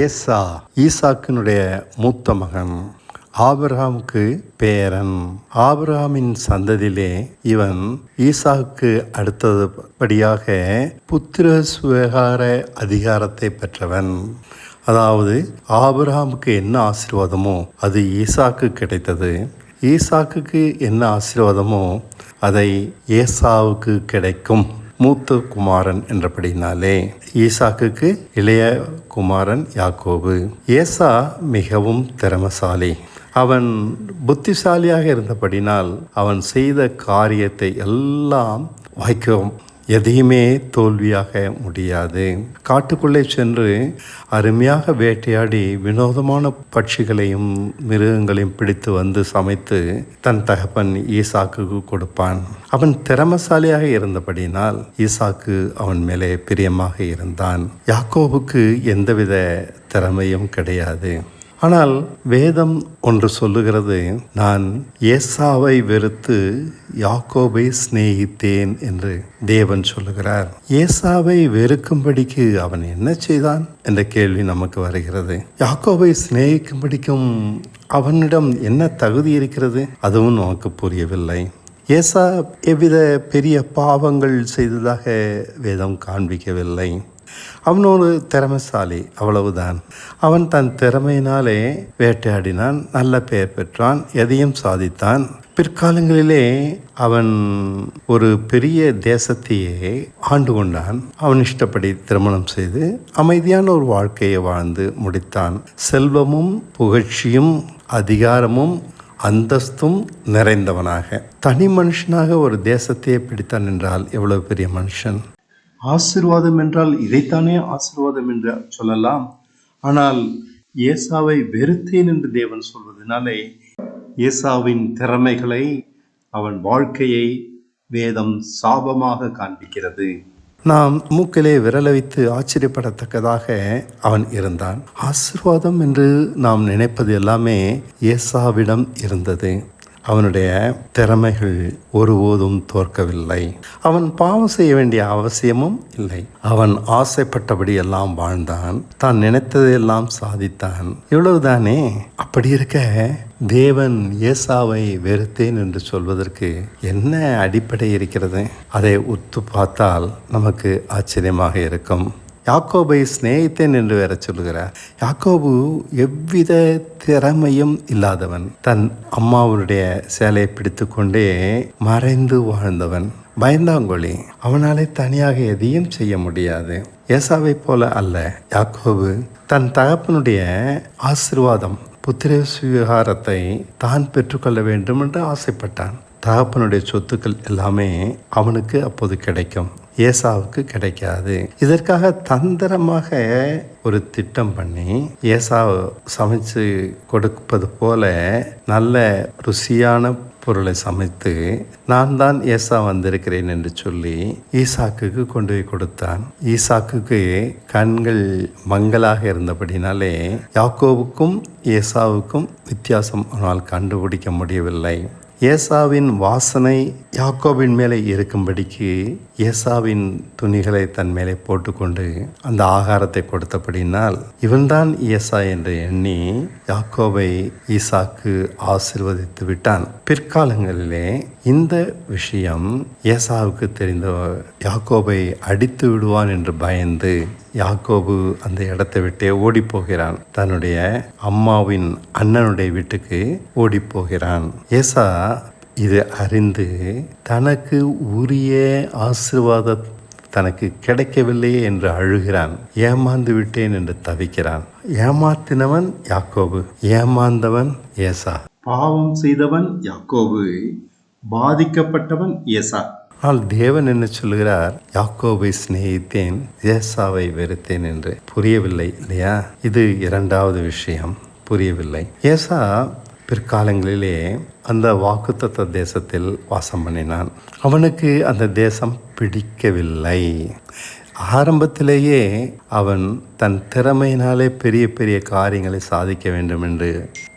ஏசா ஈசாக்கினுடைய மூத்த மகன் ஆபிரஹாமுக்கு பேரன். ஆபிரஹாமின் சந்ததியிலே இவன் ஈசாக்கு அடுத்தபடியாக புத்திர சுவகார அதிகாரத்தை பெற்றவன். அதாவது ஆபிரஹாமுக்கு என்ன ஆசீர்வாதமோ அது ஈசாக்கு கிடைத்தது. ஈசாக்குக்கு என்ன ஆசீர்வாதமோ அதை ஏசாவுக்கு கிடைக்கும். மூத்த குமாரன் என்றபடினாலே ஈசாக்குக்கு இளைய குமாரன் யாக்கோபு. ஏசா மிகவும் திறமசாலி. அவன் புத்திசாலியாக இருந்தபடினால் அவன் செய்த காரியத்தை எல்லாம் வாய்க்கும். எதையுமே தோல்வியாக முடியாது. காட்டுக்குள்ளே சென்று அருமையாக வேட்டையாடி வினோதமான பட்சிகளையும் மிருகங்களையும் பிடித்து வந்து சமைத்து தன் தகப்பன் ஈசாக்கு கொடுப்பான். அவன் திறமசாலியாக இருந்தபடியினால் ஈசாக்கு அவன் மேலே பிரியமாக இருந்தான். யாக்கோவுக்கு எந்தவித திறமையும் கிடையாது. ஆனால் வேதம் ஒன்று சொல்லுகிறது நான் ஏசாவை வெறுத்து யாக்கோபை சிநேகித்தேன் என்று தேவன் சொல்லுகிறார். ஏசாவை வெறுக்கும்படிக்கு அவன் என்ன செய்தான் என்ற கேள்வி நமக்கு வருகிறது. யாக்கோபை சிநேகிக்கும்படிக்கும் அவனிடம் என்ன தகுதி இருக்கிறது அதுவும் நமக்கு புரியவில்லை. ஏசா எவ்வித பெரிய பாவங்கள் செய்ததாக வேதம் காண்பிக்கவில்லை. அவன் ஒரு திறமைசாலி அவ்வளவுதான். அவன் தன் திறமையினாலே வேட்டையாடினான் நல்ல பெயர் பெற்றான் எதையும் சாதித்தான். பிற்காலங்களிலே அவன் ஒரு பெரிய தேசத்தையே ஆண்டு கொண்டான். அவன் இஷ்டப்படி திருமணம் செய்து அமைதியான ஒரு வாழ்க்கையை வாழ்ந்து முடித்தான். செல்வமும் புகழ்ச்சியும் அதிகாரமும் அந்தஸ்தும் நிறைந்தவனாக. தனி மனுஷனாக ஒரு தேசத்தையே பிடித்தான் என்றால் எவ்வளவு பெரிய மனுஷன்? ஆசிர்வாதம் என்றால் இதைத்தானே ஆசிர்வாதம் என்று சொல்லலாம். ஆனால் ஏசாவை வெறுத்தேன் என்று தேவன் சொல்வதனாலே ஏசாவின் திறமைகளை அவன் வாழ்க்கையை வேதம் சாபமாக காண்பிக்கிறது. நாம் மூக்கிலே விரல வைத்து ஆச்சரியப்படத்தக்கதாக அவன் இருந்தான். ஆசிர்வாதம் என்று நாம் நினைப்பது எல்லாமே ஏசாவிடம் இருந்தது. அவனுடைய திறமைகள் ஒருபோதும் தோற்கவில்லை. அவன் பாவம் செய்ய வேண்டிய அவசியமும் இல்லை. அவன் ஆசைப்பட்டபடி எல்லாம் வாழ்ந்தான். தான் நினைத்ததையெல்லாம் சாதித்தான். இவ்வளவுதானே? அப்படி இருக்க தேவன் ஏசாவை வெறுத்தேன் என்று சொல்வதற்கு என்ன அடிப்படை இருக்கிறது? அதை உத்து பார்த்தால் நமக்கு ஆச்சரியமாக இருக்கும். யாக்கோபை சிநேகித்தேன் என்று வேற சொல்லுகிறார். யாக்கோபு எவ்வித திறமையும் இல்லாதவன். தன் அம்மாவனுடைய சேலையை பிடித்து கொண்டே மறைந்து வாழ்ந்தவன். பயந்தாங்கொழி அவனாலே தனியாக எதையும் செய்ய முடியாது. ஏசாவை போல அல்ல. யாக்கோபு தன் தகப்பனுடைய ஆசிர்வாதம் புத்திர சுவிகாரத்தை தான் பெற்றுக்கொள்ள வேண்டும் என்று ஆசைப்பட்டான். தகப்பனுடைய சொத்துக்கள் எல்லாமே அவனுக்கு அப்போது கிடைக்கும். ஏசாவுக்கு கிடைக்காது. இதற்காக தந்திரமாக ஒரு திட்டம் பண்ணி ஏசா சமைச்சு கொடுப்பது போல நல்ல ருசியான பொருளை சமைத்து நான் தான் ஏசா வந்திருக்கிறேன் என்று சொல்லி ஈசாக்குக்கு கொண்டு போய் கொடுத்தான். ஈசாக்குக்கு கண்கள் மங்கலாக இருந்தபடினாலே யாக்கோவுக்கும் ஏசாவுக்கும் வித்தியாசம் ஆனால் கண்டுபிடிக்க முடியவில்லை. ஏசாவின் வாசனை யாக்கோவின் மேலே இருக்கும்படிக்கு ஏசாவின் துணிகளை தன் மேலே போட்டுக்கொண்டு அந்த ஆகாரத்தை கொடுத்தபடினால் இவன்தான் ஏசா என்று எண்ணி யாக்கோவை ஈசாக்கு ஆசிர்வதித்து விட்டான். பிற்காலங்களிலே இந்த விஷயம் ஏசாவுக்கு தெரிந்த யாக்கோபை அடித்து விடுவான் என்று பயந்து யாக்கோபு அந்த இடத்தை விட்டே ஓடி போகிறான் தன்னுடைய அம்மாவின் அண்ணனுடைய வீட்டுக்கு ஓடி போகிறான் ஏசா இது அறிந்து தனக்கு உரிய ஆசிர்வாத தனக்கு கிடைக்கவில்லையே என்று அழுகிறான். ஏமாந்து விட்டேன் என்று தவிக்கிறான். ஏமாத்தினவன் யாக்கோபு ஏமாந்தவன் ஏசா. பாவம் செய்தவன் யாக்கோபு பாதிக்கப்பட்டவன் ஏசா. ஆனால் தேவன் என்ன சொல்கிறார் யாக்கோபை சிநேகித்தேன் ஏசாவை வெறுத்தேன் என்று. புரியவில்லை இல்லையா? இது இரண்டாவது விஷயம். புரியவில்லை. ஏசா பிற்காலங்களிலே அந்த வாக்குத்தத்த தேசத்தில் வாசம் பண்ணினான். அவனுக்கு அந்த தேசம் பிடிக்கவில்லை. ஆரம்பத்திலேயே அவன் தன் திறமையினாலே பெரிய பெரிய காரியங்களை சாதிக்க வேண்டும் என்று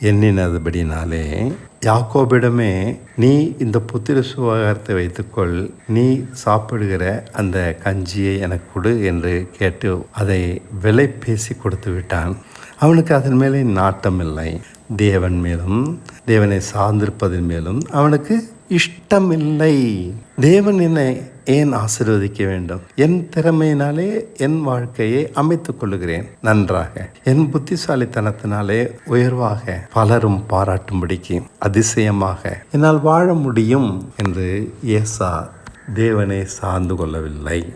எண்ணினதுபடினாலே யாக்கோபிடமே நீ இந்த புத்திர சுகாரத்தை வைத்துக்கொள். நீ சாப்பிடுகிற அந்த கஞ்சியை எனக்கு கொடு என்று கேட்டு அதை விலை பேசி கொடுத்து விட்டான். அவனுக்கு அதன் மேலே நாட்டம் இல்லை தேவன் மேலும் தேவனை சார்ந்திருப்பதன் மேலும் அவனுக்கு இஷ்டமில்லை. தேவன் என்னை ஏன் ஆசீர்வதிக்க வேண்டும்? என் திறமையினாலே என் வாழ்க்கையை அமைத்துக் கொள்ளுகிறேன். நன்றாக. என் புத்திசாலித்தனத்தினாலே உயர்வாக. பலரும் பாராட்டும்படிக்கு அதிசயமாக. என்னால் வாழ முடியும் என்று ஏசா தேவனை சார்ந்து கொள்ளவில்லை.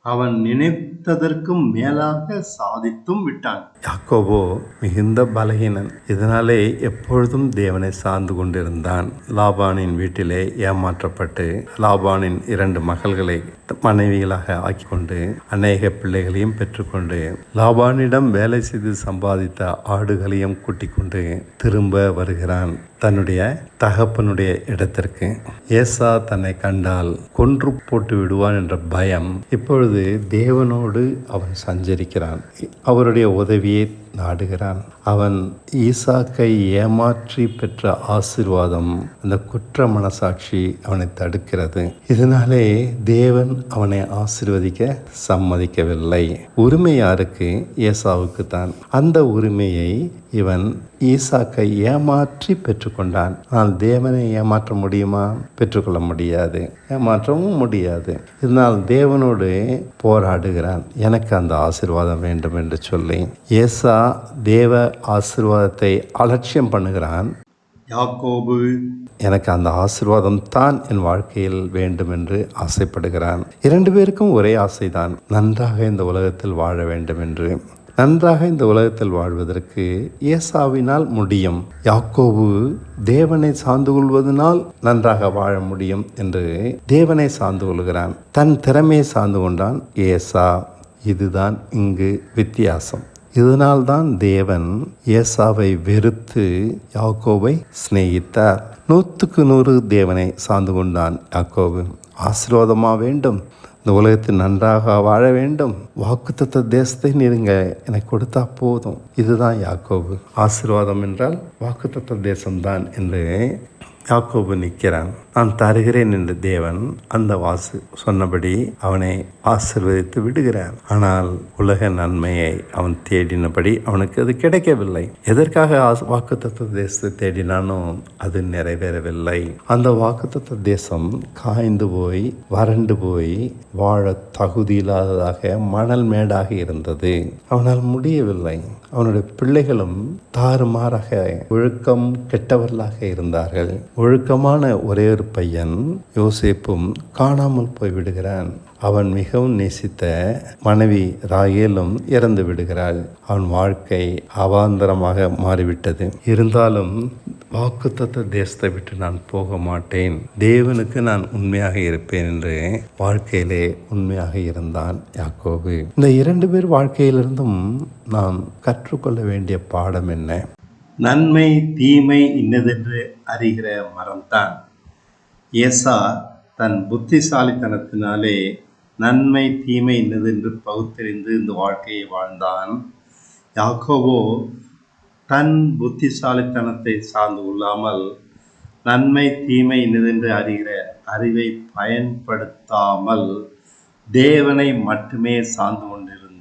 அவன் நினைத்ததற்கும் மேலாக சாதித்தும் விட்டான். யாக்கோபோ மிகுந்த பலகீனன். இதனாலே எப்பொழுதும் தேவனை சார்ந்து கொண்டிருந்தான். லாபானின் வீட்டிலே ஏமாற்றப்பட்டு லாபானின் இரண்டு மகள்களை மனைவிகளாக ஆக்கி கொண்டு அநேக பிள்ளைகளையும் பெற்றுக்கொண்டு லாபானிடம் வேலை செய்து சம்பாதித்த ஆடுகளையும் கூட்டிக் கொண்டு திரும்ப வருகிறான். தன்னுடைய தகப்பனுடைய இடத்திற்கு ஏசா தன்னை கண்டால் கொன்று போட்டு விடுவான் என்ற பயம் இப்பொழுது தேவனோடு அவன் சஞ்சரிக்கிறான். அவருடைய உதவியை sakit. நாடுகிறான். அவன் ஈசாக்கை ஏமாற்றி பெற்ற ஆசிர்வாதம் அந்த குற்ற மனசாட்சி அவனை தடுக்கிறது. இதனாலே தேவன் அவனை ஆசிர்வதிக்க சம்மதிக்கவில்லை. உரிமை யாருக்கு? ஏசாவுக்கு தான் அந்த உரிமையை இவன் ஈசாக்கை ஏமாற்றி பெற்றுக்கொண்டான். ஆனால் தேவனை ஏமாற்ற முடியுமா? பெற்றுக்கொள்ள முடியாது. ஏமாற்றவும் முடியாது. இதனால் தேவனோடு போராடுகிறான். எனக்கு அந்த ஆசிர்வாதம் வேண்டும் என்று சொல்லி. ஏசா தேவ ஆசிர்வாதத்தை அலட்சியம் பண்ணுகிறான். யாக்கோபு. எனக்கு அந்த ஆசிர்வாதம் தான் என் வாழ்க்கையில் வேண்டும் என்று ஆசைப்படுகிறான். இரண்டு பேருக்கும் ஒரே ஆசைதான் நன்றாக இந்த உலகத்தில் வாழ வேண்டும் என்று. நன்றாக இந்த உலகத்தில் வாழ்வதற்கு ஏசாவினால் முடியும். யாக்கோபு தேவனை சார்ந்து கொள்வதனால் நன்றாக வாழ முடியும் என்று தேவனை சார்ந்து கொள்கிறான். தன் திறமையை சார்ந்து கொண்டான் ஏசா. இதுதான் இங்கு வித்தியாசம். இதனால்தான் தேவன் ஏசாவை வெறுத்து யாக்கோவை சிநேகித்தார். நூற்றுக்கு நூறு தேவனை சார்ந்து கொண்டான் யாக்கோவு ஆசீர்வாதமாக வேண்டும். இந்த உலகத்தில் நன்றாக வாழ வேண்டும். வாக்குத்தத்த தேசத்தை நீருங்க எனக்கு கொடுத்தா போதும். இதுதான் யாக்கோபு. ஆசீர்வாதம் என்றால் வாக்குத்தத்த தேசம்தான் என்று யாக்கோபு நிற்கிறான். நான் தருகிறேன் என்று தேவன் அந்த வாசு சொன்னபடி அவனை ஆசிர்வதித்து விடுகிறான் ஆனால் உலக நன்மையை அவன் தேடினபடி அவனுக்கு அது கிடைக்கவில்லை. எதற்காக வாக்குத்தத்த தேசத்தை தேடினானோ அது நிறைவேறவில்லை. அந்த வாக்குத்தத்த தேசம் காய்ந்து போய் வறண்டு போய் வாழ தகுதி இல்லாததாக மணல் மேடாக இருந்தது. அவனால் முடியவில்லை. அவனுடைய பிள்ளைகளும் தாறுமாறாக ஒழுக்கம் கெட்டவர்களாக இருந்தார்கள். ஒழுக்கமான ஒரே ஒரு பையன் யோசேப்பும் காணாமல் போய் விடுகிறான் அவன் மிகவும் நேசித்த மனைவி ராகேலும் இறந்து விடுகிறாள். அவன் வாழ்க்கை அவாந்தரமாக மாறிவிட்டது. இருந்தாலும் வாக்குத்தத்த தேசத்தை விட்டு நான் போக மாட்டேன். தேவனுக்கு நான் உண்மையாக இருப்பேன் என்று வாழ்க்கையிலே உண்மையாக இருந்தான் யாக்கோபு. இந்த இரண்டு பேர் வாழ்க்கையிலிருந்தும் நாம் கற்றுக்கொள்ள வேண்டிய பாடம் என்ன? நன்மை தீமை இன்னதென்று அறிகிற மரம்தான். ஏசா தன் புத்திசாலித்தனத்தினாலே நன்மை தீமை இன்னதென்று பகுத்தறிந்து இந்த வாழ்க்கையை வாழ்ந்தான். யாக்கோவோ தன் புத்திசாலித்தனத்தை சார்ந்து கொள்ளாமல் நன்மை தீமை இன்னதென்று அறிகிற அறிவை பயன்படுத்தாமல் தேவனை மட்டுமே சார்ந்து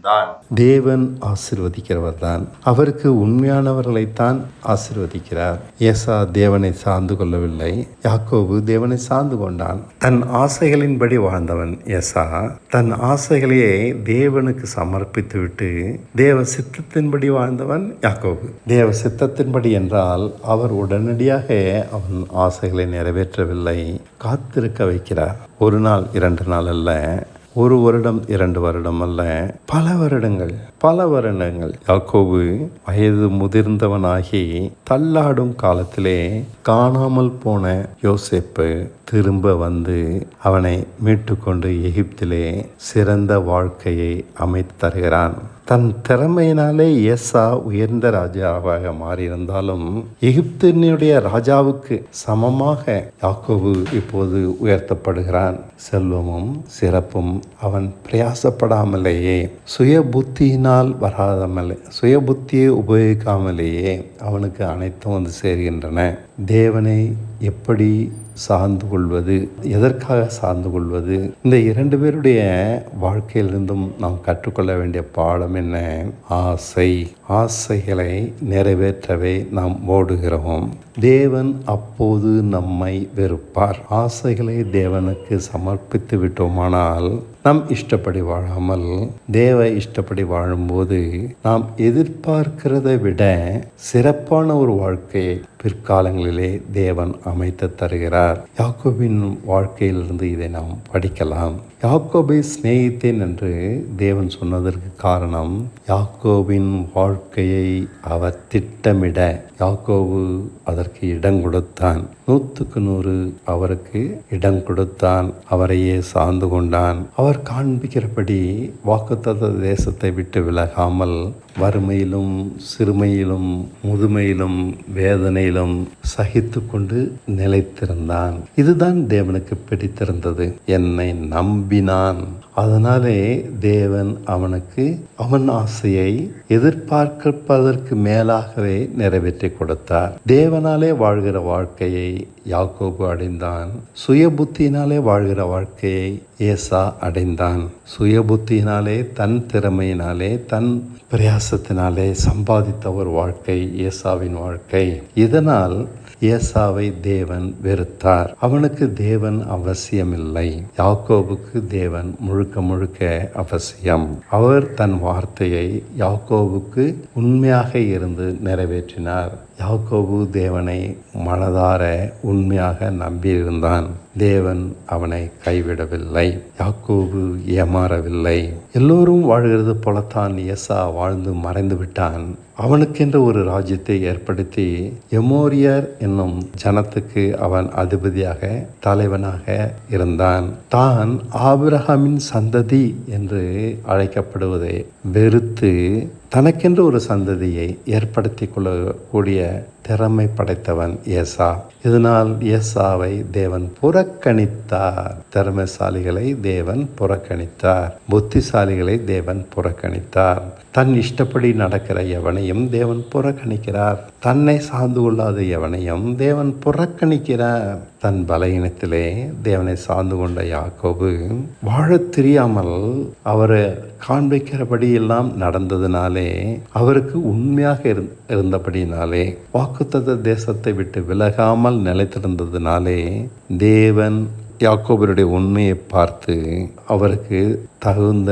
தான். தேவன் ஆசிர்வதிக்கிறவர் தான் அவருக்கு உண்மையானவர்களைத்தான் ஆசிர்வதிக்கிறார். ஏசா தேவனை சார்ந்து கொள்ளவில்லை. யாக்கோபு தேவனை சார்ந்து கொண்டான். தன் ஆசைகளின்படி வாழ்ந்தவன் ஏசா. தன் ஆசைகளையே தேவனுக்கு சமர்ப்பித்து விட்டு தேவ சித்தத்தின்படி வாழ்ந்தவன் யாக்கோபு. தேவ சித்தத்தின்படி என்றால் அவர் உடனடியாக அவன் ஆசைகளை நிறைவேற்றவில்லை. காத்திருக்க வைக்கிறார். ஒரு நாள் இரண்டு நாள் அல்ல ஒரு வருடம் இரண்டு வருடம் அல்ல பல வருடங்கள் பல வருடங்கள். யாக்கோபு வயது முதிர்ந்தவனாகி தள்ளாடும் காலத்திலே காணாமல் போன யோசிப்பு திரும்ப வந்து அவனை மீட்டுக்கொண்டு எகிப்திலே சிறந்த வாழ்க்கையை அமைத்து தருகிறான் தன் திறமையினாலே ஏசா உயர்ந்த ராஜாவாக மாறியிருந்தாலும் எகிப்தினுடைய ராஜாவுக்கு சமமாக யாக்கோபு இப்போது உயர்த்தப்படுகிறான். செல்வமும் சிறப்பும் அவன் பிரயாசப்படாமலேயே சுய புத்தியினால் வராதமலே சுய புத்தியை உபயோகிக்காமலேயே அவனுக்கு அனைத்தும் வந்து சேர்கின்றன. தேவனை எப்படி சார்ந்து கொள்வது எதற்காக சார்ந்து கொள்வது? இந்த இரண்டு பேருடைய வாழ்க்கையிலிருந்தும் நாம் கற்றுக்கொள்ள வேண்டிய பாடம் என்ன? ஆசை. ஆசைகளை நிறைவேற்றவே நாம் ஓடுகிறோம். தேவன் அப்போது நம்மை வெறுப்பார். ஆசைகளை தேவனுக்கு சமர்ப்பித்து விட்டோமானால் நம் இஷ்டப்படி வாழாமல் தேவ இஷ்டப்படி வாழும்போது நாம் எதிர்பார்க்கிறதை விட சிறப்பான ஒரு வாழ்க்கையை பிற்காலங்களிலே தேவன் அமைத்து தருகிறார். யாக்கோபின் வாழ்க்கையிலிருந்து இதை நாம் படிக்கலாம். யாக்கோபை சிநேகித்தேன் என்று தேவன் சொன்னதற்கு காரணம் யாக்கோவின் வாழ்க்கையை அவர் திட்டமிட யாக்கோவு அதற்கு இடம் கொடுத்தான். நூற்றுக்கு நூறு அவருக்கு இடம் கொடுத்தான். அவரையே சார்ந்து கொண்டான். அவர் காண்பிக்கிறபடி வாக்குத்தத்த தேசத்தை விட்டு விலகாமல் வறுமையிலும் சிறுமையிலும் முதுமையிலும் வேதனையிலும் சகித்து கொண்டு நிலைத்திருந்தான். இதுதான் தேவனுக்கு பிடித்திருந்தது. என்னை நம்பினான். அதனாலே தேவன் அவனுக்கு அவன் ஆசையை எதிர்பார்ப்பதற்கு மேலாகவே நிறைவேற்றி கொடுத்தார். தேவனாலே வாழ்கிற வாழ்க்கையை யாக்கோபு அடைந்தான். சுய புத்தியினாலே வாழ்கிற வாழ்க்கையை ஏசா அடைந்தான். சுய புத்தியினாலே தன் திறமையினாலே தன் பிரயாசத்தினாலே சம்பாதித்த ஒரு வாழ்க்கை ஏசாவின் வாழ்க்கை. இதனால் ஏசாவை தேவன் வெறுத்தார். அவனுக்கு தேவன் அவசியமில்லை. யாக்கோபுக்கு தேவன் முழுக்க முழுக்க அவசியம். அவர் தன் வார்த்தையை யாக்கோபுக்கு உண்மையாக இருந்து நிறைவேற்றினார். யாக்கோபு தேவனை மனதார உண்மையாக நம்பியிருந்தான். தேவன் அவனை கைவிடவில்லை. யாக்கோபு ஏமாறவில்லை. எல்லோரும் வாழ்கிறது போலத்தான் ஏசா வாழ்ந்து மறைந்து விட்டான். அவனுக்கென்று ஒரு ராஜ்யத்தை ஏற்படுத்தி எமோரியர் என்னும் ஜனத்துக்கு அவன் அதிபதியாக தலைவனாக இருந்தான். தான் ஆபிரகாமின் சந்ததி என்று அழைக்கப்படுவதை வெறுத்து தனக்கென்று ஒரு சந்ததியை ஏற்படுத்தி கொள்ளக்கூடிய திறமை படைத்தவன் ஏசா. இதனால் ஏசாவை தேவன் புறக்கணித்தார். திறமைசாலிகளை தேவன் புறக்கணித்தார். புத்திசாலிகளை தேவன் புறக்கணித்தார். தன் இஷ்டப்படி நடக்கிற எவனையும் தேவன் புறக்கணிக்கிறார். தன்னை சார்ந்து கொள்ளாத எவனையும் தேவன் புறக்கணிக்கிறார். தன் பலகீனத்திலே தேவனை சார்ந்து கொண்ட யாக்கோபு வாழத் தெரியாமல் அவர் காண்பிக்கிறபடி எல்லாம் நடந்ததுனாலே அவருக்கு உண்மையாக இருந்தபடினாலே வாக்குத்தத்த தேசத்தை விட்டு விலகாமல் நிலைத்திருந்ததுனாலே தேவன் யாக்கோபருடைய உண்மையை பார்த்து அவருக்கு தகுந்த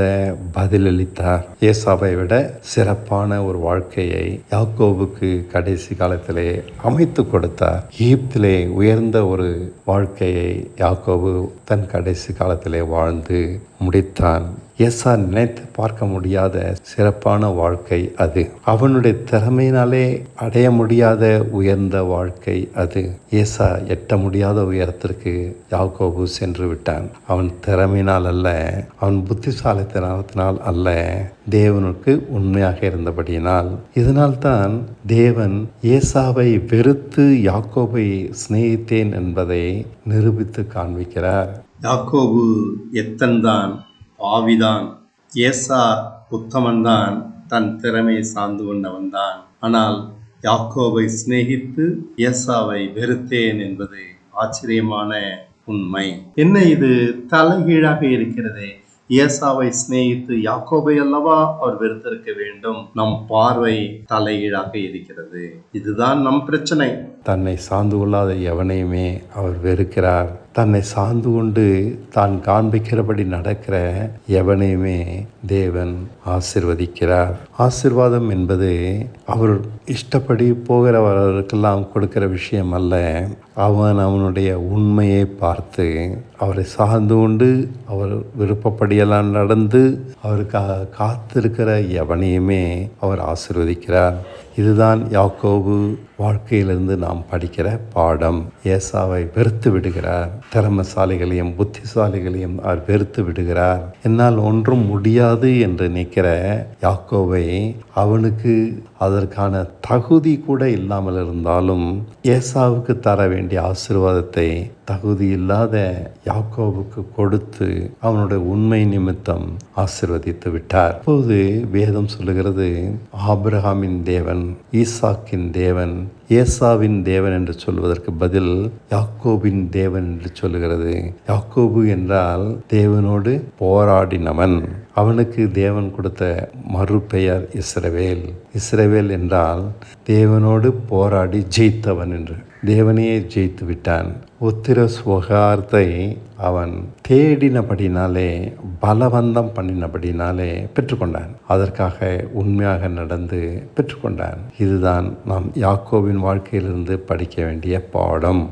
பதிலளித்தார். ஏசாவை விட சிறப்பான ஒரு வாழ்க்கையை யாக்கோபுக்கு கடைசி காலத்திலே அமைத்து கொடுத்தார். ஈப்திலே உயர்ந்த ஒரு வாழ்க்கையை யாக்கோபு தன் கடைசி காலத்திலே வாழ்ந்து முடித்தான். ஏசா நினைத்து பார்க்க முடியாத சிறப்பான வாழ்க்கை அது. அவனுடைய திறமையினாலே அடைய முடியாத உயர்ந்த வாழ்க்கை அது. ஏசா எட்ட முடியாத உயரத்திற்கு யாக்கோபு சென்று விட்டான். அவன் திறமையினால் அல்ல அவன் புத்திசாலித்தனத்தினால் அல்ல தேவனுக்கு உண்மையாக இருந்தபடியினால். இதனால்தான் தேவன் ஏசாவை வெறுத்து யாக்கோபை சிநேகித்தேன் என்பதை நிரூபித்து காண்பிக்கிறார். யாக்கோபு எத்தன்தான் பாவிதான் ஏசா உத்தமன்தான். தன் திறமையை சார்ந்து கொண்டவன்தான். ஆனால் யாக்கோவை சிநேகித்து ஏசாவை வெறுத்தேன் என்பது ஆச்சரியமான உண்மை. என்ன இது? தலைகீழாக இருக்கிறதே. ஏசாவை சிநேகித்து யாக்கோபை அல்லவா அவர் வெறுத்திருக்க வேண்டும்? நம் பார்வை தலைகீழாக இருக்கிறது. இதுதான் நம் பிரச்சனை. தன்னை சார்ந்து கொள்ளாத எவனையுமே அவர் வெறுக்கிறார். தன்னை சார்ந்து கொண்டு தான் காண்பிக்கிறபடி நடக்கிற எவனையுமே தேவன் ஆசிர்வதிக்கிறார். ஆசிர்வாதம் என்பது அவர் இஷ்டப்படி போகிறவர்களுக்கெல்லாம் கொடுக்கிற விஷயம் அல்ல. அவன் அவனுடைய உண்மையை பார்த்து அவரை சார்ந்து கொண்டு அவர் விருப்பப்படியெல்லாம் நடந்து அவருக்காக காத்திருக்கிற எவனையுமே அவர் ஆசிர்வதிக்கிறார். இதுதான் யாக்கோபு வாழ்க்கையிலிருந்து நாம் படிக்கிற பாடம். ஏசாவை வெறுத்து விடுகிறார். திறமசாலிகளையும் புத்திசாலிகளையும் அவர் வெறுத்து விடுகிறார். என்னால் ஒன்றும் முடியாது என்று நிற்கிற யாக்கோவை அவனுக்கு அதற்கான தகுதி கூட இல்லாமல் இருந்தாலும் ஏசாவுக்கு தர வேண்டிய ஆசீர்வாதத்தை தகுதி இல்லாத யாக்கோவுக்கு கொடுத்து அவனுடைய உண்மை நிமித்தம் ஆசிர்வதித்து விட்டார். இப்போது வேதம் சொல்லுகிறது ஆபிரகாமின் தேவன் ஈசாக்கின் தேவன் ஏசாவின் தேவன் என்று சொல்வதற்கு பதில் யாக்கோபின் தேவன் என்று சொல்லுகிறது. யாக்கோபு என்றால் தேவனோடு போராடினவன். அவனுக்கு தேவன் கொடுத்த மறுபெயர் இஸ்ரவேல். இஸ்ரவேல் என்றால் தேவனோடு போராடி ஜெயித்தவன் என்று. தேவனையே ஜெயித்து விட்டான். உத்திர சுகார்த்தை அவன் தேடினபடினாலே பலவந்தம் பண்ணினபடினாலே பெற்றுக்கொண்டான். அதற்காக உண்மையாக நடந்து பெற்றுக்கொண்டான். இதுதான் நாம் யாக்கோவின் வாழ்க்கையிலிருந்து படிக்க வேண்டிய பாடம்.